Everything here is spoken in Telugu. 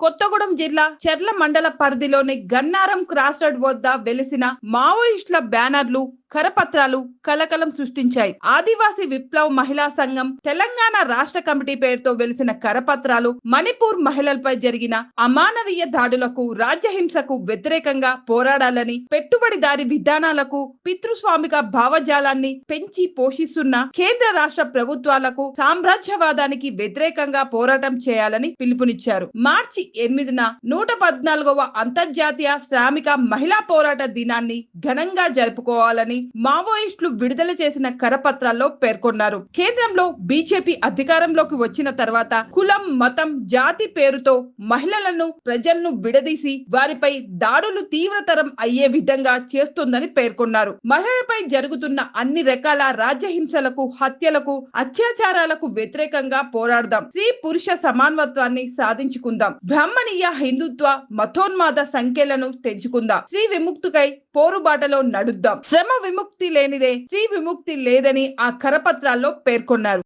కొత్తగూడెం జిల్లా చెర్ల మండల పరిధిలోని గన్నారం క్రాస్ రోడ్ వద్ద వెలిసిన మావోయిస్టుల బ్యానర్లు కరపత్రాలు కలకలం సృష్టించాయి. ఆదివాసీ విప్లవ మహిళా సంఘం తెలంగాణ రాష్ట్ర కమిటీ పేరుతో వెలిసిన కరపత్రాలు మణిపూర్ మహిళలపై జరిగిన అమానవీయ దాడులకు రాజ్యహింసకు వ్యతిరేకంగా పోరాడాలని పెట్టుబడిదారి విధానాలకు పితృస్వామిక భావజాలాన్ని పెంచి పోషిస్తున్న కేంద్ర రాష్ట్ర ప్రభుత్వాలకు సామ్రాజ్యవాదానికి వ్యతిరేకంగా పోరాటం చేయాలని పిలుపునిచ్చారు. మార్చి ఎనిమిదిన నూట పద్నాలుగవ అంతర్జాతీయ శ్రామిక మహిళా పోరాట దినాన్ని ఘనంగా జరుపుకోవాలని మావోయిస్టులు విడుదల చేసిన కరపత్రాల్లో పేర్కొన్నారు. కేంద్రంలో బీజేపీ అధికారంలోకి వచ్చిన తర్వాత కులం మతం జాతి పేరుతో మహిళలను ప్రజలను విడదీసి వారిపై దాడులు తీవ్రతరం అయ్యే విధంగా చేస్తుందని పేర్కొన్నారు. మహిళలపై జరుగుతున్న అన్ని రకాల రాజ్యహింసలకు హత్యలకు అత్యాచారాలకు వ్యతిరేకంగా పోరాడదాం. స్త్రీ పురుష సమానత్వాన్ని సాధించుకుందాం. బ్రాహ్మణీయ హిందుత్వ మతోన్మాద సంఖ్యలను తెంచుకుందాం. స్త్రీ విముక్తికై పోరుబాటలో నడుద్దాం. శ్రమ విముక్తి లేనిదే స్త్రీ విముక్తి లేదని ఆ కరపత్రాల్లో పేర్కొన్నారు.